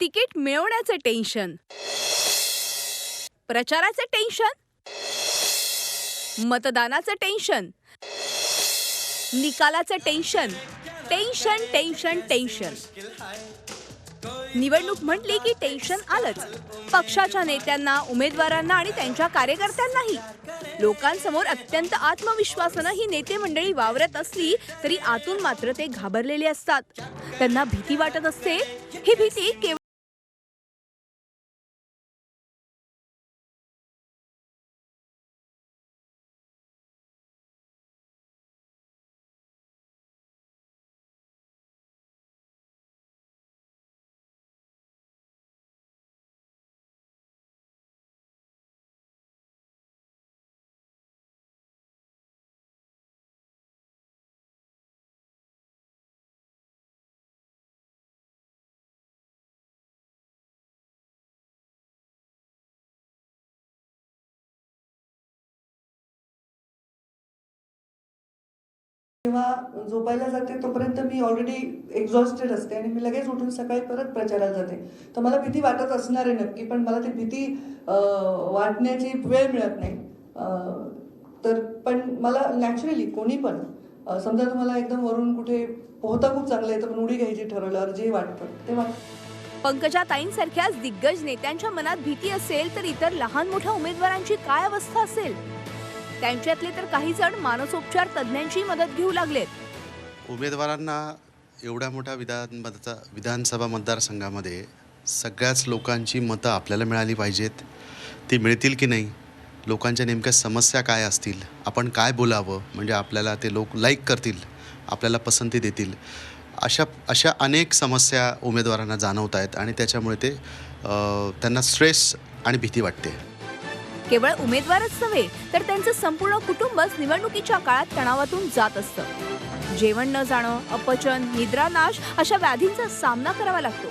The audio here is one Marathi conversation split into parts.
तिकीट मिळवण्याचं टेन्शन. प्रचाराचं टेन्शन. मतदानाचं टेन्शन. निकालाचं टेन्शन. Tension tension tension. निवडणूक म्हटली की टेन्शन आलंच. पक्षाच्या नेत्यांना उमेदवारांना आणि त्यांच्या कार्यकर्त्यांनाही. लोकांसमोर अत्यंत आत्मविश्वासानं ही नेते मंडळी वावरत असली तरी आतून मात्र ते घाबरलेले असतात. त्यांना भीती वाटत असते. ही भीती केवळ जेव्हा झोपायला जाते तोपर्यंत मी ऑलरेडी एक्झॉस्टेड असते आणि मी लगेच उठून सकाळी परत प्रचाराला जाते. तर मला भीती वाटत असणार आहे नक्की पण मला ती भीती वाटण्याची वेळ मिळत नाही. तर पण मला नॅचरली कोणी पण समजा तुम्हाला एकदम वरून कुठे पोहता खूप चांगलं आहे तर पण उडी घ्यायची ठरवल्यावर जे वाटतं ते वाटतं पंकजा ताईंसारख्याच दिग्गज नेत्यांच्या मनात भीती असेल तर इतर लहान मोठ्या उमेदवारांची काय अवस्था असेल? त्यांच्यातले तर काही जण मानसोपचार तज्ज्ञांची मदत घेऊ लागलेत. उमेदवारांना एवढ्या मोठ्या विधान विधानसभा मतदारसंघामध्ये सगळ्याच लोकांची मतं आपल्याला मिळाली पाहिजेत. ती मिळतील की नाही? लोकांच्या नेमक्या समस्या काय असतील? आपण काय बोलावं? म्हणजे आपल्याला ते लोक लाईक करतील आपल्याला पसंती देतील. अशा अशा अनेक समस्या उमेदवारांना जाणवत आहेत आणि त्याच्यामुळे ते त्यांना स्ट्रेस आणि भीती वाटते. केवळ उमेदवारच नव्हे तर त्यांचं संपूर्ण कुटुंबच निवडणुकीच्या काळात तणावातून जात असतं. जेवण न जाणं अपचन निद्रानाश अशा व्याधींचा सामना करावा लागतो.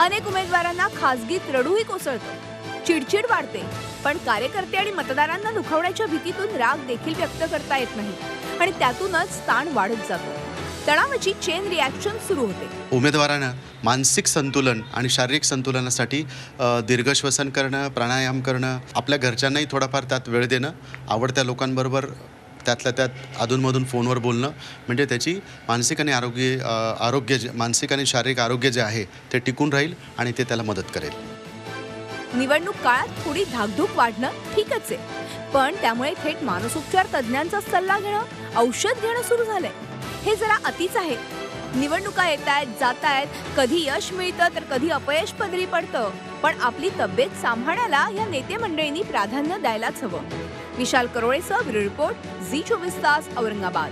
अनेक उमेदवारांना खासगीत रडूही कोसळतं. चिडचिड वाढते पण कार्यकर्ते आणि मतदारांना दुखावण्याच्या भीतीतून राग देखील व्यक्त करता येत नाही आणि त्यातूनच ताण वाढत जातो. तणावाची चेन रिॲक्शन सुरू होते. उमेदवारानं मानसिक संतुलन आणि शारीरिक संतुलनासाठी अ, दीर्घश्वसन करणं प्राणायाम करणं आपल्या घरच्यांनाही थोडाफार त्यात वेळ देणं आवडत्या लोकांबरोबर त्यातल्या त्यात अधूनमधून फोनवर बोलणं म्हणजे त्याची मानसिक आणि आरोग्य अ, आरोग्य जे मानसिक आणि शारीरिक आरोग्य जे आहे ते टिकून राहील आणि ते त्याला मदत करेल. निवडणूक काळात थोडी धाकधूक वाढणं ठीकच आहे. पण त्यामुळे थेट मानसोपचार तज्ज्ञांचा सल्ला घेणं औषध घेणं सुरू झालंय. हे जरा अतिच आहे. निवडणुका येत आहेत जात आहेत कधी यश मिळतं तर कधी अपयश पदरी पडतं. पण आपली तब्येत सांभाळायला या नेते मंडळींनी प्राधान्य द्यायलाच हवं. विशाल करोळेसह ब्युरो रिपोर्ट झी चोवीस तास औरंगाबाद.